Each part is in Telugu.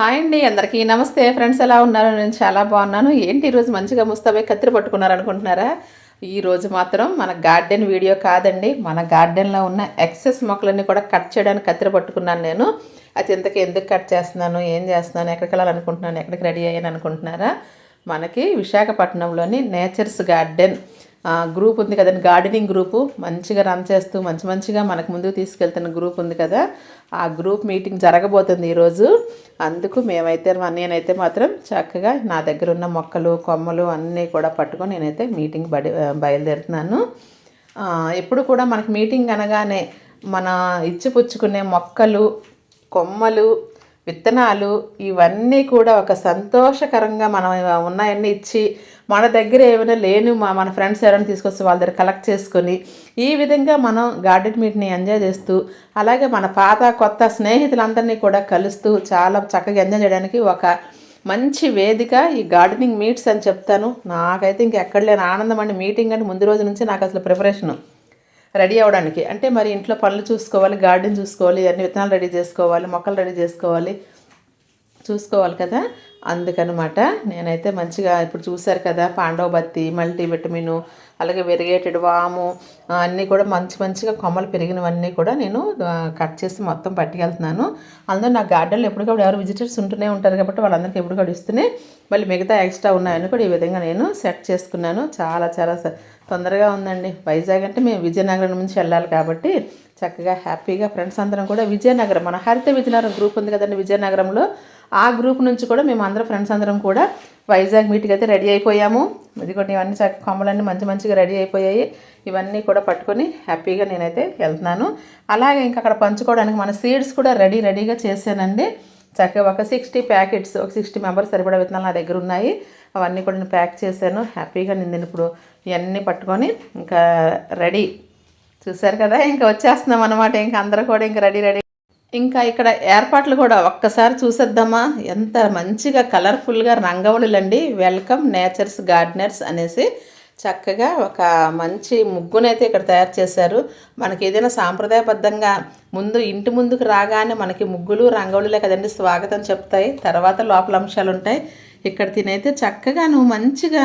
హాయ్ అండి అందరికీ నమస్తే. ఫ్రెండ్స్ ఎలా ఉన్నారు? నేను చాలా బాగున్నాను. ఏంటి ఈరోజు మంచిగా ముస్తాబే కత్తిరి పట్టుకున్నారు అనుకుంటున్నారా? ఈరోజు మాత్రం మన గార్డెన్ వీడియో కాదండి. మన గార్డెన్లో ఉన్న ఎక్సెస్ మొక్కలన్నీ కూడా కట్ చేయడానికి కత్తిరి పట్టుకున్నాను నేను. అది ఇంతకీ ఎందుకు కట్ చేస్తున్నాను? ఏం చేస్తున్నాను? ఎక్కడికి వెళ్ళాలనుకుంటున్నాను ఎక్కడికి రెడీ అయ్యాను అనుకుంటున్నారా? మనకి విశాఖపట్నంలోని నేచర్స్ గార్డెన్ గ్రూప్ ఉంది కదండి గార్డెనింగ్ గ్రూపు మంచిగా రన్ చేస్తూ మంచి మంచిగా మనకు ముందుకు తీసుకెళ్తున్న గ్రూప్ ఉంది కదా ఆ గ్రూప్ మీటింగ్ జరగబోతుంది ఈరోజు అందుకు మేమైతే నేనైతే మాత్రం చక్కగా నా దగ్గర ఉన్న మొక్కలు కొమ్మలు అన్నీ కూడా పట్టుకొని నేనైతే మీటింగ్ బడి బయలుదేరుతున్నాను. ఎప్పుడు కూడా మనకు మీటింగ్ అనగానే మన ఇచ్చిపుచ్చుకునే మొక్కలు కొమ్మలు విత్తనాలు ఇవన్నీ కూడా ఒక సంతోషకరంగా మనం ఉన్నాయన్నీ ఇచ్చి మన దగ్గర ఏమైనా లేని మా మన ఫ్రెండ్స్ ఎవరైనా తీసుకొస్తే వాళ్ళ దగ్గర కలెక్ట్ చేసుకొని ఈ విధంగా మనం గార్డెన్ మీట్ని ఎంజాయ్ చేస్తూ అలాగే మన పాత కొత్త స్నేహితులందరినీ కూడా కలుస్తూ చాలా చక్కగా ఎంజాయ్ చేయడానికి ఒక మంచి వేదిక ఈ గార్డెనింగ్ మీట్స్ అని చెప్తాను. నాకైతే ఇంకెక్కడ లేని ఆనందం అండి. మీటింగ్ అంటే ముందు రోజు నుంచి నాకు అసలు ప్రిపరేషను రెడీ అవ్వడానికి అంటే మరి ఇంట్లో పనులు చూసుకోవాలి గార్డెన్ చూసుకోవాలి అన్ని విత్తనాలు రెడీ చేసుకోవాలి మొక్కలు రెడీ చేసుకోవాలి. చూసుకోవాలి కదా. అందుకనమాట నేనైతే మంచిగా ఇప్పుడు చూశారు కదా పాండవ బత్తి మల్టీ అలాగే వెరిగేటెడ్ వాము అన్నీ కూడా మంచి మంచిగా కొమ్మలు పెరిగినవన్నీ కూడా నేను కట్ చేసి మొత్తం పట్టుకెళ్తున్నాను. అందులో నా గార్డెన్లో ఎప్పటికప్పుడు ఎవరు విజిటర్స్ ఉంటూనే ఉంటారు కాబట్టి వాళ్ళందరికీ ఎప్పటికప్పుడు ఇస్తూనే మళ్ళీ మిగతా ఎక్స్ట్రా ఉన్నాయని కూడా ఈ విధంగా నేను సెట్ చేసుకున్నాను. చాలా చాలా తొందరగా ఉందండి. వైజాగ్ అంటే మేము విజయనగరం నుంచి వెళ్ళాలి కాబట్టి చక్కగా హ్యాపీగా ఫ్రెండ్స్ అందరం కూడా విజయనగరం మన హరిత విజయనగరం గ్రూప్ ఉంది కదండి విజయనగరంలో ఆ గ్రూప్ నుంచి కూడా మేము అందరం ఫ్రెండ్స్ అందరం కూడా వైజాగ్ మీట్కి అయితే రెడీ అయిపోయాము. ఇదిగోండి ఇవన్నీ కొమ్మలన్నీ మంచి మంచిగా రెడీ అయిపోయాయి. ఇవన్నీ కూడా పట్టుకొని హ్యాపీగా నేనైతే వెళ్తున్నాను. అలాగే ఇంకా అక్కడ పంచుకోవడానికి మన సీడ్స్ కూడా రెడీ రెడీగా చేశానండి. చక్కగా ఒక సిక్స్టీ ప్యాకెట్స్ ఒక సిక్స్టీ మెంబర్స్ సరిపడా విత్తనాలు నా దగ్గర ఉన్నాయి. అవన్నీ కూడా నేను ప్యాక్ చేశాను. హ్యాపీగా నేను ఇప్పుడు ఇవన్నీ పట్టుకొని ఇంకా రెడీ. చూశారు కదా? ఇంకా వచ్చేస్తున్నాం అనమాట ఇంకా అందరూ కూడా ఇంకా రెడీ రెడీ. ఇంకా ఇక్కడ ఏర్పాట్లు కూడా ఒక్కసారి చూసేద్దామా? ఎంత మంచిగా కలర్ఫుల్గా రంగవళులండి. వెల్కమ్ నేచర్స్ గార్డెనర్స్ అనేసి చక్కగా ఒక మంచి ముగ్గునైతే ఇక్కడ తయారు చేశారు. మనకి ఏదైనా సాంప్రదాయబద్ధంగా ముందు ఇంటి ముందుకు రాగానే మనకి ముగ్గులు రంగవళులే కదండి స్వాగతం చెప్తాయి. తర్వాత లోపల అంశాలు ఉంటాయి ఇక్కడ తినైతే చక్కగా నువ్వు మంచిగా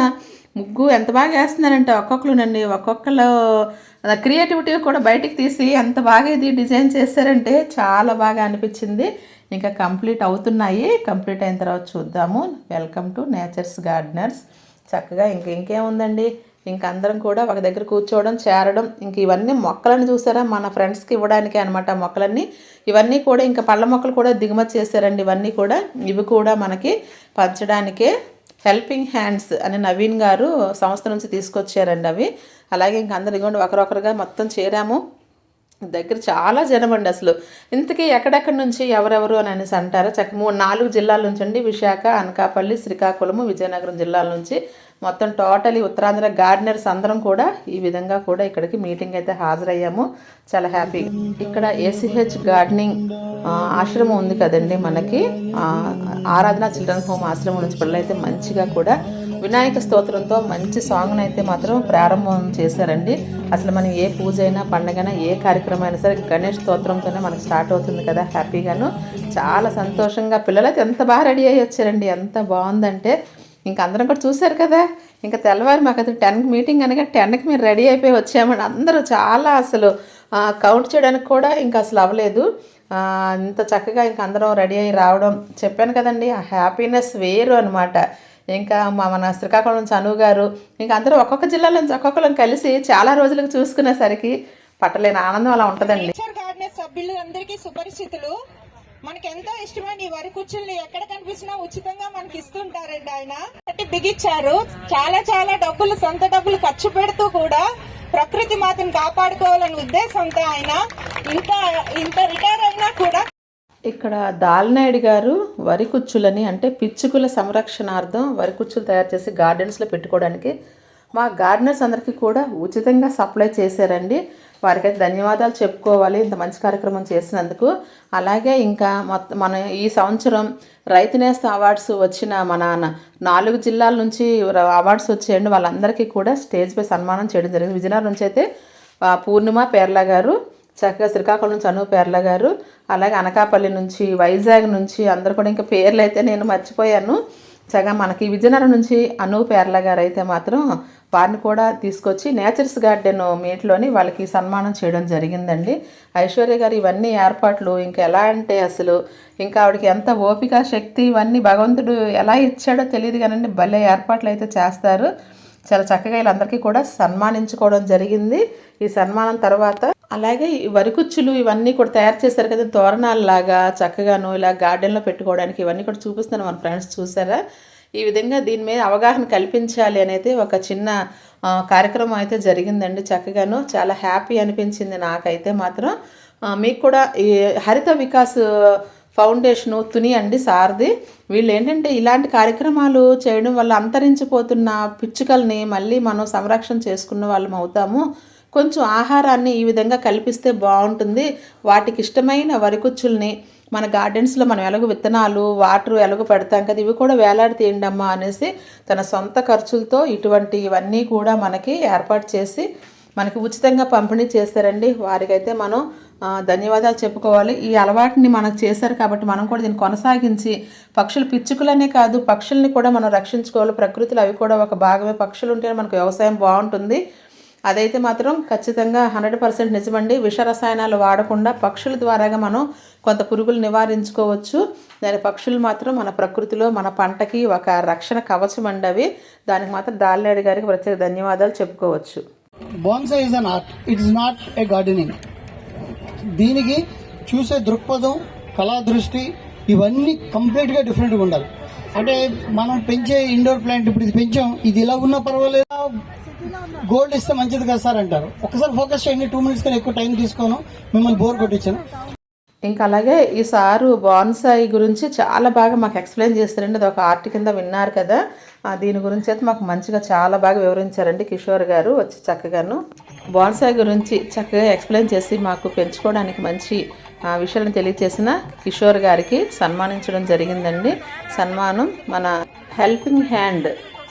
ముగ్గు ఎంత బాగా వేస్తున్నారంటే ఒక్కొక్కరునండి ఒక్కొక్కరు క్రియేటివిటీ కూడా బయటికి తీసి ఎంత బాగా ఇది డిజైన్ చేశారంటే చాలా బాగా అనిపించింది. ఇంకా కంప్లీట్ అవుతున్నాయి. కంప్లీట్ అయిన తర్వాత చూద్దాము. వెల్కమ్ టు నేచర్స్ గార్డెనర్స్ చక్కగా ఇంక ఇంకేముందండి? ఇంక అందరం కూడా ఒక దగ్గర కూర్చోవడం చేరడం ఇంక ఇవన్నీ మొక్కలను చూసారా? మన ఫ్రెండ్స్కి ఇవ్వడానికి అనమాట మొక్కలన్నీ. ఇవన్నీ కూడా ఇంకా పళ్ళ మొక్కలు కూడా దిగుమతి చేశారండి. ఇవన్నీ కూడా ఇవి కూడా మనకి పంచడానికే హెల్పింగ్ హ్యాండ్స్ అని నవీన్ గారు సంస్థ నుంచి తీసుకొచ్చారండి అవి. అలాగే ఇంక అందరు ఇదిగోండి ఒకరొకరుగా మొత్తం చేరాము. దగ్గర చాలా జనం అండి అసలు. ఇంతకీ ఎక్కడెక్కడి నుంచి ఎవరెవరు అని అనేసి అంటారు? చక్క మూడు నాలుగు జిల్లాల నుంచి అండి. విశాఖ అనకాపల్లి శ్రీకాకుళము విజయనగరం జిల్లాల నుంచి. మొత్తం టోటలీ ఉత్తరాంధ్ర గార్డెనర్స్ అందరం కూడా ఈ విధంగా కూడా ఇక్కడికి మీటింగ్ అయితే హాజరయ్యాము. చాలా హ్యాపీ. ఇక్కడ ఏసీహెచ్ గార్డెనింగ్ ఆశ్రమం ఉంది కదండి మనకి. ఆరాధన చిల్డ్రన్ హోమ్ ఆశ్రమం నుంచి పిల్లలైతే మంచిగా కూడా వినాయక స్తోత్రంతో మంచి సాంగ్ని అయితే మాత్రం ప్రారంభం చేశారండి. అసలు మనం ఏ పూజ అయినా పండగైనా ఏ కార్యక్రమం అయినా సరే గణేష్ స్తోత్రంతోనే మనకు స్టార్ట్ అవుతుంది కదా హ్యాపీగాను. చాలా సంతోషంగా పిల్లలైతే ఎంత బాగా రెడీ అయ్యి వచ్చారండి. ఎంత బాగుందంటే ఇంకా అందరం కూడా చూశారు కదా. ఇంకా తెల్లవారు మాకు అది టెన్కి మీటింగ్ అనగా టెన్కి మేము రెడీ అయిపోయి వచ్చామని అందరూ చాలా అసలు కౌంట్ చేయడానికి కూడా ఇంకా అసలు అవ్వలేదు. ఇంత చక్కగా ఇంకా అందరం రెడీ అయ్యి రావడం చెప్పాను కదండి. ఆ హ్యాపీనెస్ వేరు అనమాట ఇంకా మా మన శ్రీకాకుళం నుంచి అను గారు ఇంకా అందరూ ఒక్కొక్క జిల్లా నుంచి ఒక్కొక్కరం కలిసి చాలా రోజులకు చూసుకునేసరికి పట్టలేని ఆనందం అలా ఉంటుందండి. సభ్యులు అందరికీ సుపరిచితులు. మనకి ఎంతో ఇష్టమైన ఈ వరి కుర్చీల్ని ఎక్కడ కనిపించినా ఉచితంగా మనకి ఇస్తుంటారండి ఆయన. అంటే బిగిచ్చారు. చాలా చాలా డబ్బులు సొంత డబ్బులు ఖర్చు పెడుతూ కూడా ప్రకృతి మాతను కాపాడుకోవాలనే ఉద్దేశంతో ఆయన ఇంత ఇంత రిటైర్ అయినా కూడా ఇక్కడ దాల్నాయుడు గారు వరి కుచ్చులని అంటే పిచ్చుకుల సంరక్షణార్థం వరి కుచ్చులు తయారు చేసి గార్డెన్స్లో పెట్టుకోవడానికి మా గార్డెనర్స్ అందరికీ కూడా ఉచితంగా సప్లై చేశారండి. వారికైతే ధన్యవాదాలు చెప్పుకోవాలి. ఇంత మంచి కార్యక్రమం చేసినందుకు. అలాగే ఇంకా మొత్తం మన ఈ సంవత్సరం రైతు నేస్త అవార్డ్స్ వచ్చిన మన నాలుగు జిల్లాల నుంచి అవార్డ్స్ వచ్చేయండి. వాళ్ళందరికీ కూడా స్టేజ్ పై సన్మానం చేయడం జరిగింది. విజయనగరం నుంచి అయితే పూర్ణిమ పేర్ల గారు చక్కగా శ్రీకాకుళం నుంచి అను పేర్ల గారు అలాగే అనకాపల్లి నుంచి వైజాగ్ నుంచి అందరు కూడా ఇంకా పేర్లు అయితే నేను మర్చిపోయాను. చక్కగా మనకి విజయనగరం నుంచి అను పేర్ల గారు అయితే మాత్రం వారిని కూడా తీసుకొచ్చి నేచర్స్ గార్డెన్ మీట్లోని వాళ్ళకి సన్మానం చేయడం జరిగిందండి. ఐశ్వర్య గారు ఇవన్నీ ఏర్పాట్లు ఇంకా ఎలా అంటే అసలు ఇంకా ఆవిడకి ఎంత ఓపిక శక్తి ఇవన్నీ భగవంతుడు ఎలా ఇచ్చాడో తెలియదు కానీ భలే ఏర్పాట్లు అయితే చేస్తారు. చాలా చక్కగా వీళ్ళందరికీ కూడా సన్మానించుకోవడం జరిగింది. ఈ సన్మానం తర్వాత అలాగే ఈ వరికుచ్చులు ఇవన్నీ కూడా తయారు చేశారు కదా తోరణాలలాగా చక్కగాను ఇలా గార్డెన్లో పెట్టుకోవడానికి ఇవన్నీ కూడా చూపిస్తాను మన ఫ్రెండ్స్ చూసారా? ఈ విధంగా దీని మీద అవగాహన కల్పించాలి అనేది ఒక చిన్న కార్యక్రమం అయితే జరిగిందండి చక్కగాను. చాలా హ్యాపీ అనిపించింది నాకైతే మాత్రం. మీకు కూడా ఈ హరిత వికాస్ ఫౌండేషను తుని అండి సార్ది. వీళ్ళు ఏంటంటే ఇలాంటి కార్యక్రమాలు చేయడం వల్ల అంతరించిపోతున్న పిచ్చుకల్ని మళ్ళీ మనం సంరక్షణ చేసుకున్న వాళ్ళం అవుతాము. కొంచెం ఆహారాన్ని ఈ విధంగా కల్పిస్తే బాగుంటుంది. వాటికి ఇష్టమైన వరికుచ్చుల్ని మన గార్డెన్స్లో మనం ఎలాగో విత్తనాలు వాటర్ ఎలాగో పెడతాం కదా ఇవి కూడా వేలాడి తీయండమ్మా అనేసి తన సొంత ఖర్చులతో ఇటువంటి ఇవన్నీ కూడా మనకి ఏర్పాటు చేసి మనకి ఉచితంగా పంపిణీ చేస్తారండి వారికైతే మనం ధన్యవాదాలు చెప్పుకోవాలి. ఈ అలవాటుని మనకు చేశారు కాబట్టి మనం కూడా దీన్ని కొనసాగించి పక్షులు పిచ్చుకలనే కాదు పక్షుల్ని కూడా మనం రక్షించుకోవాలి. ప్రకృతిలో అవి కూడా ఒక భాగమే. పక్షులు ఉంటేనే మనకు వ్యవసాయం బాగుంటుంది. అదైతే మాత్రం ఖచ్చితంగా హండ్రెడ్ పర్సెంట్ నిజమండి. విష రసాయనాలు వాడకుండా పక్షుల ద్వారాగా మనం కొంత పురుగులు నివారించుకోవచ్చు. దాని పక్షులు మాత్రం మన ప్రకృతిలో మన పంటకి ఒక రక్షణ కవచం అండి అవి. దానికి మాత్రం దాల్లేడు గారికి ప్రత్యేక ధన్యవాదాలు చెప్పుకోవచ్చు. Bonsai is an art. It is not a gardening. దీనికి చూసే దృక్పథం కళా దృష్టి ఇవన్నీ కంప్లీట్గా డిఫరెంట్గా ఉండాలి. అంటే మనం పెంచే ఇండోర్ ప్లాంట్ ఇప్పుడు ఇది పెంచాం ఇది ఇలా ఉన్నా పర్వాలేదు. గోల్డ్ ఇస్తే మంచిది కదా సార్ అంటారు. ఒకసారి ఫోకస్ చేయండి టూ మినిట్స్ కన్నా ఎక్కువ టైం తీసుకోను. మిమ్మల్ని బోర్ కొట్టించాను. ఇంకా అలాగే ఈ సారు బాన్సాయి గురించి చాలా బాగా మాకు ఎక్స్ప్లెయిన్ చేస్తారండి అది ఒక ఆర్ట్ కింద విన్నారు కదా. దీని గురించి అయితే మాకు మంచిగా చాలా బాగా వివరించారండి కిషోర్ గారు వచ్చి చక్కగాను. బాన్సాయి గురించి చక్కగా ఎక్స్ప్లెయిన్ చేసి మాకు పెంచుకోవడానికి మంచి ఆ, విషయాలను తెలియచేసిన కిషోర్ గారికి సన్మానించడం జరిగిందండి. సన్మానం మన హెల్పింగ్ హ్యాండ్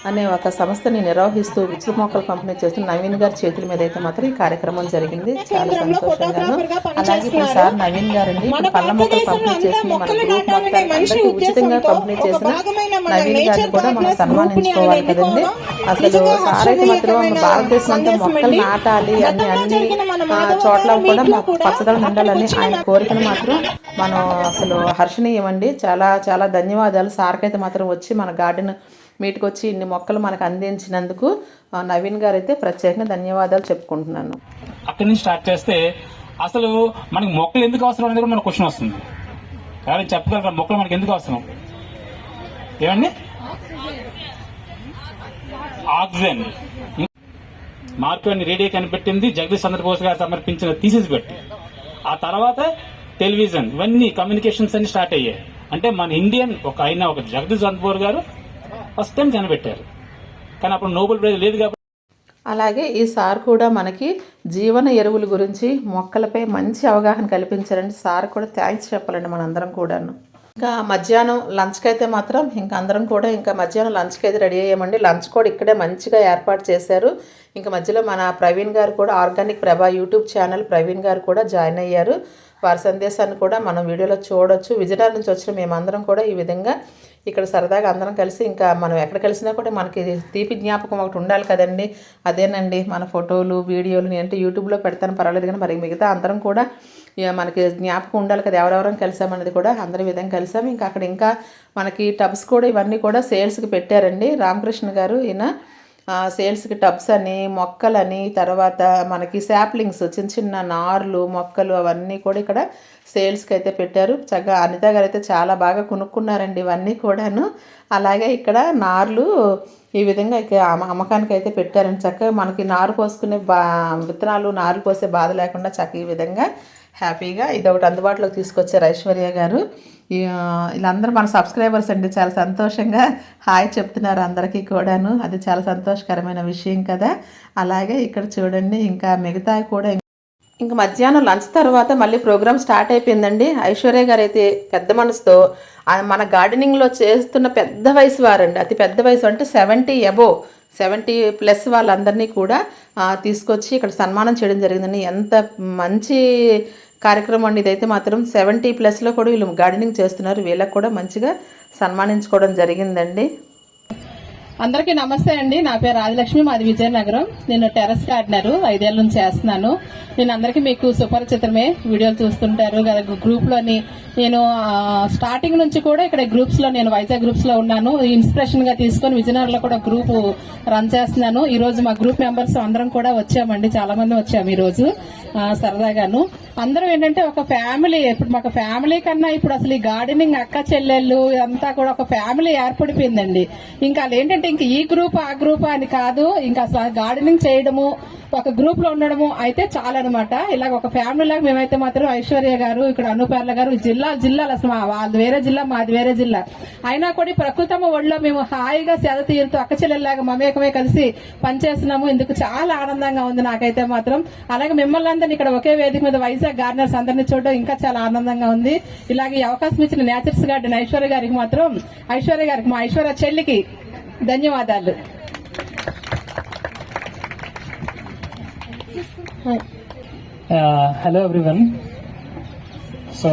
అనే ఒక సంస్థని నిర్వహిస్తూ విచ్చుల మొక్కలు పంపిణీ చేస్తున్న నవీన్ గారి చేతుల మీద అయితే మాత్రం ఈ కార్యక్రమం జరిగింది. చాలా కేంద్రంలో సంతోషంగాను ఫోటోగ్రాఫర్గా అలాగే ఇప్పుడు పనిచేస్తున్నారు. సార్ నవీన్ గారండి మన పళ్ళ మొక్కలు పంపిణీ భారతదేశంలో చేసి మన గ్రూప్ మొత్తానికి ఉచితంగా పంపిణీ చేసిన మన నవీన్ గారిని కూడా మనం సన్మానించుకోవాలి కదండి. అసలు సార్ అయితే మాత్రం హర్షణీయకరమైన భారతదేశం అంతా మొక్కలు. నాటాలి అని అన్ని మన చోట్ల కూడా మాకు పచ్చదనం ఉండాలని ఆయన కోరికను మాత్రం మనం అసలు హర్షణీయమండి. చాలా చాలా ధన్యవాదాలు. సార్కి అయితే మాత్రం వచ్చి మన గార్డెన్ మీటికొచ్చి ఇన్ని మొక్కలు మనకు అందించినందుకు నవీన్ గారు అయితే ప్రత్యేకంగా ధన్యవాదాలు చెప్పుకుంటున్నాను. అక్కడి నుంచి స్టార్ట్ చేస్తే అసలు మనకి మొక్కలు ఎందుకు అవసరం అనేది కూడా మన క్వశ్చన్ వస్తుంది. కానీ చెప్పగలరా? మొక్కలు మనకి ఎందుకు అవసరం? ఏమండి? ఆక్సిజన్. మార్పు రేడియో కనిపెట్టింది. జగదీష్ చంద్రబోస్ గారు సమర్పించిన థీసిస్ పెట్టి. ఆ తర్వాత టెలివిజన్. ఇవన్నీ కమ్యూనికేషన్స్ అన్ని స్టార్ట్ అయ్యాయి. అంటే మన ఇండియన్ ఒక అయిన ఒక జగదీష్ చంద్రబోస్ గారు ఫస్ట్ టైం కనిపెట్టారు కానీ అప్పుడు నోబెల్ ప్రైజ్ లేదు కాబట్టి అలాగే ఈ సార్ కూడా మనకి జీవన ఎరువుల గురించి మొక్కలపై మంచి అవగాహన కల్పించారండి. సార్ కూడా థ్యాంక్స్ చెప్పాలండి మనందరం కూడాను. ఇంకా మధ్యాహ్నం లంచ్కి అయితే మాత్రం ఇంకా అందరం కూడా ఇంకా మధ్యాహ్నం లంచ్కి అయితే రెడీ అయ్యామండి. లంచ్ కూడా ఇక్కడే మంచిగా ఏర్పాటు చేశారు. ఇంకా మధ్యలో మన ప్రవీణ్ గారు కూడా ఆర్గానిక్ ప్రభా యూట్యూబ్ ఛానల్ ప్రవీణ్ గారు కూడా జాయిన్ అయ్యారు. వారి సందేశాన్ని కూడా మనం వీడియోలో చూడొచ్చు. విజయనగరం నుంచి వచ్చిన మేమందరం కూడా ఈ విధంగా ఇక్కడ సరదాగా అందరం కలిసి ఇంకా మనం ఎక్కడ కలిసినా కూడా మనకి తీపి జ్ఞాపకం ఒకటి ఉండాలి కదండి. అదేనండి మన ఫోటోలు వీడియోలు నేనంటే యూట్యూబ్లో పెడతాను పర్వాలేదు కానీ మరి మిగతా అందరం కూడా మనకి జ్ఞాపకం ఉండాలి కదా ఎవరెవరం కలిసామనేది కూడా అందరి విధంగా కలిసాం. ఇంకా అక్కడ ఇంకా మనకి టబ్స్ కూడా ఇవన్నీ కూడా సేల్స్కి పెట్టారండి. రామకృష్ణ గారు ఈయన సేల్స్కి టబ్స్ అని మొక్కలని తర్వాత మనకి శాప్లింగ్స్ చిన్న చిన్న నార్లు మొక్కలు అవన్నీ కూడా ఇక్కడ సేల్స్కి అయితే పెట్టారు. చక్కగా అనిత గారు అయితే చాలా బాగా కొనుక్కున్నారండి ఇవన్నీ కూడాను. అలాగే ఇక్కడ నార్లు ఈ విధంగా ఇక అమ్మకానికి అయితే పెట్టారండి. చక్కగా మనకి నారు పోసుకునే బా విత్తనాలు నారు పోసే బాధ లేకుండా చక్కగా ఈ విధంగా హ్యాపీగా ఇది ఒకటి అందుబాటులోకి తీసుకొచ్చారు ఐశ్వర్య గారు. వీళ్ళందరూ మన సబ్స్క్రైబర్స్ అండి. చాలా సంతోషంగా హాయ్ చెప్తున్నారు అందరికీ కూడాను. అది చాలా సంతోషకరమైన విషయం కదా. అలాగే ఇక్కడ చూడండి ఇంకా మిగతా కూడా ఇంకా మధ్యాహ్నం లంచ్ తర్వాత మళ్ళీ ప్రోగ్రామ్ స్టార్ట్ అయిపోయిందండి. ఐశ్వర్య గారు అయితే పెద్ద మనసుతో మన గార్డెనింగ్లో చేస్తున్న పెద్ద వయసు వారండి. అతి పెద్ద వయసు అంటే సెవెంటీ అబోవ్ సెవెంటీ ప్లస్ వాళ్ళందరినీ కూడా తీసుకొచ్చి ఇక్కడ సన్మానం చేయడం జరిగిందండి. ఎంత మంచి కార్యక్రమం అండి ఇదైతే మాత్రం సెవెంటీ ప్లస్లో కూడా వీళ్ళు గార్డెనింగ్ చేస్తున్నారు. వీళ్ళకి కూడా మంచిగా సన్మానించుకోవడం జరిగిందండి. అందరికీ నమస్తే అండి. నా పేరు రాజలక్ష్మి మాది విజయనగరం. నేను టెర్రస్ గార్డెనరు ఐదేళ్ళ నుంచి చేస్తున్నాను. నేను అందరికీ మీకు సుపరిచితమే. వీడియోలు చూస్తుంటారు కదా గ్రూప్లోని నేను స్టార్టింగ్ నుంచి కూడా ఇక్కడ గ్రూప్స్లో నేను వైజాగ్ గ్రూప్స్లో ఉన్నాను. ఇన్స్పిరేషన్గా తీసుకొని విజయనగరంలో కూడా గ్రూప్ రన్ చేస్తున్నాను. ఈరోజు మా గ్రూప్ మెంబర్స్ అందరం కూడా వచ్చామండి. చాలామంది వచ్చాము ఈరోజు సరదాగాను. అందరం ఏంటంటే ఒక ఫ్యామిలీ ఇప్పుడు మాకు ఫ్యామిలీ కన్నా ఇప్పుడు అసలు ఈ గార్డెనింగ్ అక్క చెల్లెళ్ళు అంతా కూడా ఒక ఫ్యామిలీ ఏర్పడిపోయిందండి. ఇంకా వాళ్ళు ఏంటంటే ఇంక ఈ గ్రూప్ ఆ గ్రూప్ అని కాదు. ఇంకా అసలు గార్డెనింగ్ చేయడము ఒక గ్రూప్లో ఉండడము అయితే చాలా అనమాట ఇలాగ ఒక ఫ్యామిలీ లాగా మేమైతే మాత్రం ఐశ్వర్య గారు ఇక్కడ అనుపేర్ల గారు జిల్లా జిల్లాలు అసలు మా- వాళ్ళది వేరే జిల్లా మాది వేరే జిల్లా. అయినా కూడా ఈ ప్రకృతమ్మ ఒళ్ళో మేము హాయిగా సేద తీరుతూ అక్క చెల్లెల్లాగా మమేకమే కలిసి పనిచేస్తున్నాము. ఇందుకు చాలా ఆనందంగా ఉంది నాకైతే మాత్రం. అలాగే మిమ్మల్ని అందరినీ ఇక్కడ ఒకే వేదిక మీద వైజాగ్ గార్డెనర్స్ అందరినీ చూడడం ఇంకా చాలా ఆనందంగా ఉంది. ఇలాగే అవకాశం ఇచ్చిన నేచర్స్ గార్డెన్ ఐశ్వర్య గారికి మాత్రం ఐశ్వర్య గారికి మా ఐశ్వర్య చెల్లికి ధన్యవాదాలు. హలో ఎవ్రీవన్ సో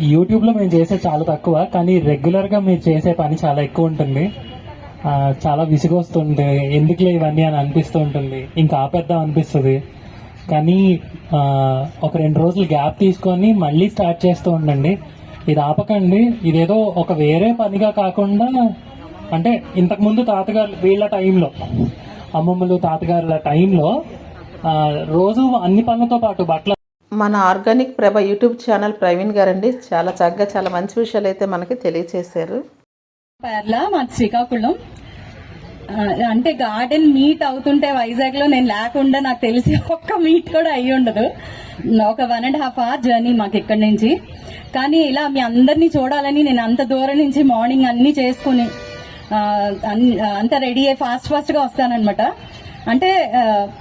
యూట్యూబ్లో మేము చేసే చాలా తక్కువ కానీ రెగ్యులర్గా మీరు చేసే పని చాలా ఎక్కువ ఉంటుంది. ఆ, చాలా విసుగొస్తుంది ఎందుకులే ఇవన్నీ అని అనిపిస్తూ ఉంటుంది. ఇంకా ఆపేద్దాం అనిపిస్తుంది. కానీ ఆ, ఒక రెండు రోజులు గ్యాప్ తీసుకొని మళ్ళీ స్టార్ట్ చేస్తూ ఉండండి. ఇది ఆపకండి. ఇదేదో ఒక వేరే పనిగా కాకుండా అంటే ఇంతకుముందు తాతగారు వీళ్ళ టైంలో అమ్మమ్మలు తాతగారుల టైంలో ఆ, రోజు అన్ని పనులతో పాటు బట్టల మన organic Prabha YouTube channel Praveen గారండి. చాలా చక్కగా చాలా మంచి విషయాలు అయితే మనకి తెలియచేశారు. పేర్ల మా శ్రీకాకుళం. అంటే గార్డెన్ మీట్ అవుతుంటే వైజాగ్లో నేను లేకుండా నాకు తెలిసి ఒక్క మీట్ కూడా అయ్యి ఉండదు. ఒక one and half hour journey మాకు ఇక్కడి నుంచి. కానీ ఇలా మీ అందరినీ చూడాలని నేను అంత దూరం నుంచి మార్నింగ్ అన్ని చేసుకుని అంతా రెడీ అయ్యి ఫాస్ట్ ఫాస్ట్గా వస్తానన్నమాట. అంటే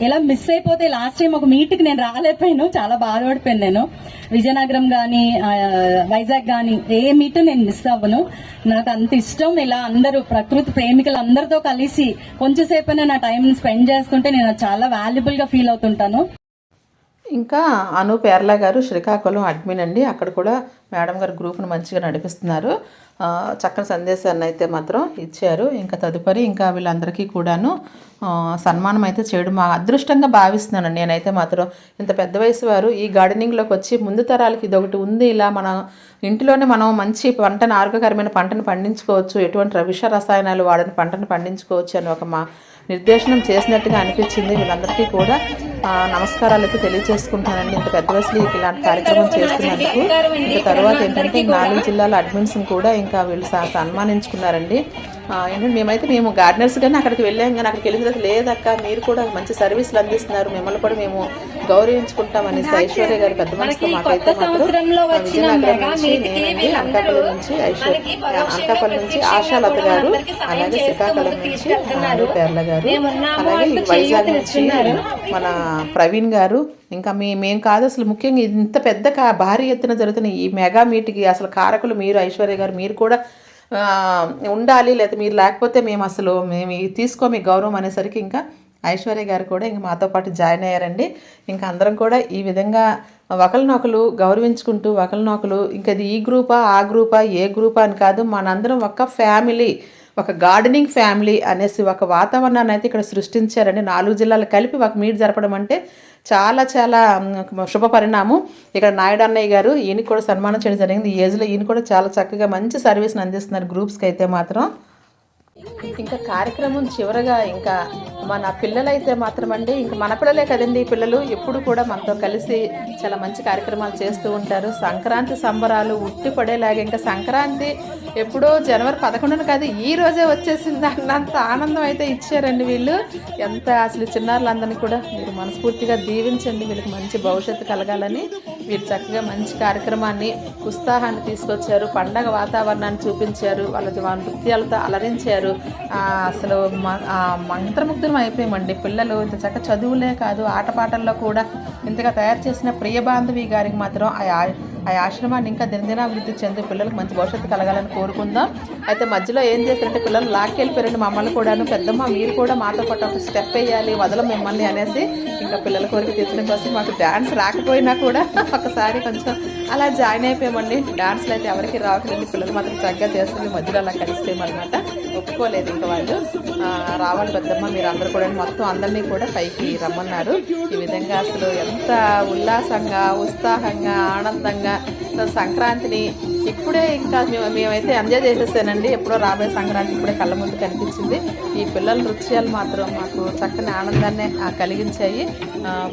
ఎలా మిస్ అయిపోతే లాస్ట్ టైం ఒక మీట్కి నేను రాలేకపోయాను చాలా బాధపడిపోయాను నేను. విజయనగరం కానీ వైజాగ్ కానీ ఏ మీట్ నేను మిస్ అవ్వను. నాకు అంత ఇష్టం ఇలా అందరూ ప్రకృతి ప్రేమికులు అందరితో కలిసి కొంచెంసేపైనా నా టైం స్పెండ్ చేస్తుంటే నేను చాలా వాల్యుబుల్గా ఫీల్ అవుతుంటాను. ఇంకా అను పేర్ల గారు శ్రీకాకుళం అడ్మిన్ అండి. అక్కడ కూడా మేడం గారు గ్రూప్ను మంచిగా నడిపిస్తున్నారు. చక్కని సందేశాన్ని అయితే మాత్రం ఇచ్చారు. ఇంకా తదుపరి ఇంకా వీళ్ళందరికీ కూడాను సన్మానం అయితే చేయడం మా అదృష్టంగా భావిస్తున్నాను. నేనైతే మాత్రం ఇంత పెద్ద వయసు వారు ఈ గార్డెనింగ్లోకి వచ్చి ముందు తరాలకి ఇది ఒకటి ఉంది. ఇలా మన ఇంటిలోనే మనం మంచి పంటను ఆరోగ్యకరమైన పంటను పండించుకోవచ్చు. ఎటువంటి విష రసాయనాలు వాడని పంటను పండించుకోవచ్చు అని ఒక మా నిర్దేశనం చేసినట్టుగా అనిపించింది. వీళ్ళందరికీ కూడా ఆ, నమస్కారాలు అయితే తెలియజేసుకుంటానండి ఇంత పెద్ద వయసులో ఇలాంటి కార్యక్రమం చేస్తున్నందుకు. ఇంకా తర్వాత ఏంటంటే నాలుగు జిల్లాల అడ్మిన్స్ కూడా ఇంకా వీళ్ళు స- సన్మానించుకున్నారండి. ఏంటంటే మేమైతే మేము గార్డెనర్స్ కానీ అక్కడికి వెళ్ళాం కానీ అక్కడికి వెళ్ళిన తర్వాత లేదక్క మీరు కూడా మంచి సర్వీసులు అందిస్తున్నారు. మిమ్మల్ని కూడా మేము గౌరవించుకుంటామని ఐశ్వర్య గారి పెద్ద మనసుతో మాకైతే మాత్రం విజయనగరం నుంచి నేనండి అనకాపల్లి నుంచి ఐశ్వర్య అనకాపల్లి నుంచి ఆశాలత గారు అలాగే శ్రీకాకుళం నుంచి పేర్ల గారు అలాగే వైజాగ్ నుంచి మన ప్రవీణ్ గారు. ఇంకా మీ మేము కాదు అసలు ముఖ్యంగా ఇంత పెద్ద కా భారీ ఎత్తున జరుగుతున్న ఈ మెగా మీట్కి అసలు కారకులు మీరు ఐశ్వర్య గారు మీరు కూడా ఉండాలి లేకపోతే మీరు లేకపోతే మేము అసలు మేము తీసుకో మీ గౌరవం అనేసరికి ఇంకా ఐశ్వర్య గారు కూడా ఇంక మాతో పాటు జాయిన్ అయ్యారండి. ఇంకా అందరం కూడా ఈ విధంగా ఒకరినొకరు గౌరవించుకుంటూ ఒకరినొకరు ఇంకా ఇది ఈ గ్రూపా ఆ గ్రూపా ఏ గ్రూపా అని కాదు మనందరం ఒక ఫ్యామిలీ ఒక గార్డెనింగ్ ఫ్యామిలీ అనేసి ఒక వాతావరణాన్ని అయితే ఇక్కడ సృష్టించారండి. నాలుగు జిల్లాలు కలిపి ఒక మీట్ జరపడం అంటే చాలా చాలా శుభ పరిణామం. ఇక్కడ నాయుడు అన్నయ్య గారు ఈయన కూడా సన్మానం చేయడం జరిగింది. ఈ ఏజ్లో ఈయన కూడా చాలా చక్కగా మంచి సర్వీస్ని అందిస్తున్నారు గ్రూప్స్కి అయితే మాత్రం. ఇంకా కార్యక్రమం చివరగా ఇంకా మన పిల్లలైతే మాత్రం అండి ఇంక మన పిల్లలే కదండి ఈ పిల్లలు. ఎప్పుడు కూడా మనతో కలిసి చాలా మంచి కార్యక్రమాలు చేస్తూ ఉంటారు. సంక్రాంతి సంబరాలు ఉట్టి పడేలాగా ఇంకా సంక్రాంతి ఎప్పుడో జనవరి పదకొండున కాదు ఈ రోజే వచ్చేసింది. అన్నంత ఆనందం అయితే ఇచ్చారండి వీళ్ళు. ఎంత అసలు చిన్నారులందరినీ కూడా మీరు మనస్ఫూర్తిగా దీవించండి. వీళ్ళకి మంచి భవిష్యత్తు కలగాలని వీరు చక్కగా మంచి కార్యక్రమాన్ని ఉత్సాహాన్ని తీసుకొచ్చారు. పండగ వాతావరణాన్ని చూపించారు. వాళ్ళ వాళ్ళ నృత్యాలతో అలరించారు. అసలు మంత్రముగ్ధులు అయిపోయామండి పిల్లలు ఇంత చక్క చదువులే కాదు ఆటపాటల్లో కూడా ఇంతగా తయారు చేసిన ప్రియ బాంధవి గారికి మాత్రం ఆ ఆ- ఆశ్రమాన్ని ఇంకా దినదినాభివృద్ధి చెంది పిల్లలకు మంచి భవిష్యత్తు కలగాలని కోరుకుందాం. అయితే మధ్యలో ఏం చేస్తారంటే పిల్లలు లాక్కెళ్ళిపోయారండి మమ్మల్ని కూడాను. పెద్దమ్మ మీరు కూడా మాతో పాటు ఒక స్టెప్ వేయాలి వదల మిమ్మల్ని అనేసి ఇంకా పిల్లల కోరిక తీర్చడం కోసం మాకు డ్యాన్స్ రాకపోయినా కూడా ఒకసారి కొంచెం అలా జాయిన్ అయిపోయామండి. డాన్స్లు అయితే ఎవరికి రావట్లేదు. పిల్లలు మాత్రం చక్కగా చేస్తుంది. మధ్యలో అలా కలిసిపోయామన్నమాట. ఒప్పుకోలేదు ఇంకా వాళ్ళు. రావాలి పెద్దమ్మ మీరు అందరూ కూడా మొత్తం అందరినీ కూడా పైకి రమ్మన్నారు. ఈ విధంగా అసలు ఎంత ఉల్లాసంగా ఉత్సాహంగా ఆనందంగా సంక్రాంతిని ఇప్పుడే ఇంకా మేము మేమైతే ఎంజాయ్ చేసేసానండి. ఎప్పుడో రాబోయే సంక్రాంతి ఇప్పుడే కళ్ళ ముందు కనిపించింది. ఈ పిల్లల నృత్యాలు మాత్రం మాకు చక్కని ఆనందాన్ని కలిగించాయి.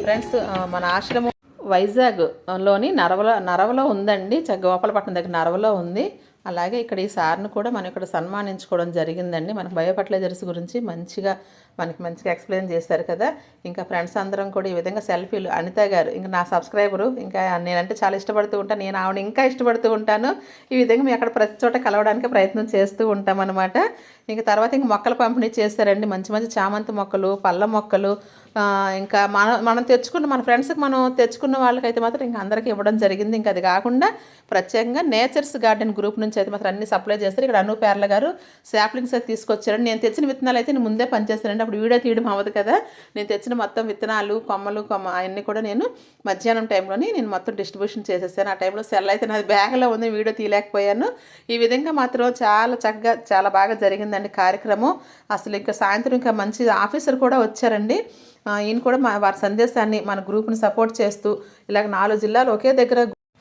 ఫ్రెండ్స్ మన ఆశ్రమం వైజాగ్లోని నరవలో నరవలో ఉందండి. చ- గోపాలపట్నం దగ్గర నరవలో ఉంది. అలాగే ఇక్కడ ఈ సార్ను కూడా మనం ఇక్కడ సన్మానించుకోవడం జరిగిందండి. మనకు బయోఫర్టిలైజర్స్ గురించి మంచిగా మనకి మంచిగా ఎక్స్ప్లెయిన్ చేశారు కదా. ఇంకా ఫ్రెండ్స్ అందరం కూడా ఈ విధంగా సెల్ఫీలు అనిత గారు ఇంకా నా సబ్స్క్రైబరు ఇంకా నేనంటే చాలా ఇష్టపడుతూ ఉంటాను నేను ఆవిడ ఇంకా ఇష్టపడుతూ ఉంటాను. ఈ విధంగా మేము అక్కడ ప్రతి చోట కలవడానికి ప్రయత్నం చేస్తూ ఉంటాం అనమాట ఇంకా తర్వాత ఇంక మొక్కలు పంపిణీ చేస్తారండి మంచి మంచి చామంతి మొక్కలు పళ్ళ మొక్కలు ఇంకా మనం మనం తెచ్చుకున్న మన ఫ్రెండ్స్కి మనం తెచ్చుకున్న వాళ్ళకైతే మాత్రం ఇంకా అందరికీ ఇవ్వడం జరిగింది. ఇంకా అది కాకుండా ప్రత్యేకంగా నేచర్స్ గార్డెన్ గ్రూప్ నుంచి అయితే మాత్రం అన్ని సప్లై చేస్తారు. ఇక్కడ అను పేర్ల గారు శాప్లింగ్స్ అయితే తీసుకొచ్చారండి. నేను తెచ్చిన విత్తనాలు అయితే నేను ముందే పనిచేస్తానండి. అప్పుడు వీడియో తీయడం అవ్వదు కదా. నేను తెచ్చిన మొత్తం విత్తనాలు కొమ్మలు కొమ్మ అవన్నీ కూడా నేను మధ్యాహ్నం టైంలోని నేను మొత్తం డిస్ట్రిబ్యూషన్ చేసేసాను. ఆ టైంలో సెల్ అయితే నాది బ్యాగ్లో ఉంది వీడియో తీయలేకపోయాను. ఈ విధంగా మాత్రం చాలా చక్కగా చాలా బాగా జరిగిందండి కార్యక్రమం. అసలు ఇంకా సాయంత్రం ఇంకా మంచి ఆఫీసర్ కూడా వచ్చారండి. ఈయన కూడా మా వారి సందేశాన్ని మన గ్రూప్ని సపోర్ట్ చేస్తూ ఇలాగ నాలుగు జిల్లాలు ఒకే దగ్గర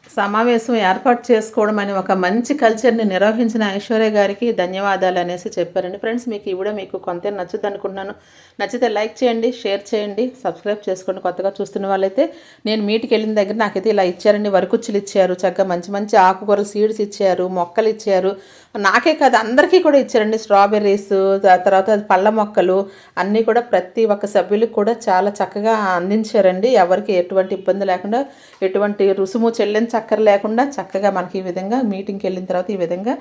సమావేశం ఏర్పాటు చేసుకోవడం అనే ఒక మంచి కల్చర్ని నిర్వహించిన ఐశ్వర్య గారికి ధన్యవాదాలు అనేసి చెప్పారండి. ఫ్రెండ్స్ మీకు ఈ వీడియో మీకు కొంత నచ్చుద్ది అనుకుంటున్నాను. నచ్చితే లైక్ చేయండి షేర్ చేయండి సబ్స్క్రైబ్ చేసుకోండి కొత్తగా చూస్తున్న వాళ్ళైతే. నేను మీటికి వెళ్ళిన దగ్గర నాకైతే ఇలా ఇచ్చారండి. వరకుచ్చులు ఇచ్చారు చక్కగా మంచి మంచి ఆకుకూరలు సీడ్స్ ఇచ్చారు మొక్కలు ఇచ్చారు. నాకే కాదు అందరికీ కూడా ఇచ్చారండి. స్ట్రాబెర్రీస్ తర్వాత పళ్ళ మొక్కలు అన్నీ కూడా ప్రతి ఒక్క సభ్యులకు కూడా చాలా చక్కగా అందించారండి. ఎవరికి ఎటువంటి ఇబ్బంది లేకుండా ఎటువంటి రుసుము చెల్లించక్కర లేకుండా చక్కగా మనకి ఈ విధంగా మీటింగ్కి వెళ్ళిన తర్వాత ఈ విధంగా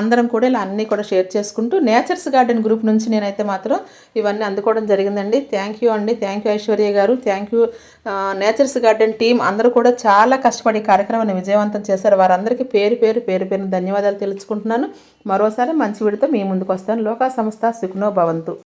అందరం కూడా ఇలా అన్నీ కూడా షేర్ చేసుకుంటూ నేచర్స్ గార్డెన్ గ్రూప్ నుంచి నేనైతే మాత్రం ఇవన్నీ అందుకోవడం జరిగిందండి. థ్యాంక్ యూ అండి. థ్యాంక్ యూ ఐశ్వర్య గారు. Thank you nature's garden team అందరూ కూడా చాలా కష్టపడి ఈ కార్యక్రమాన్ని విజయవంతం చేశారు. వారందరికీ పేరు పేరు పేరు పేరు ధన్యవాదాలు తెలుసుకుంటున్నాను. మరోసారి మంచి విడితో మీ ముందుకు వస్తాను లోకా సంస్థ సుఖనో భవంతు.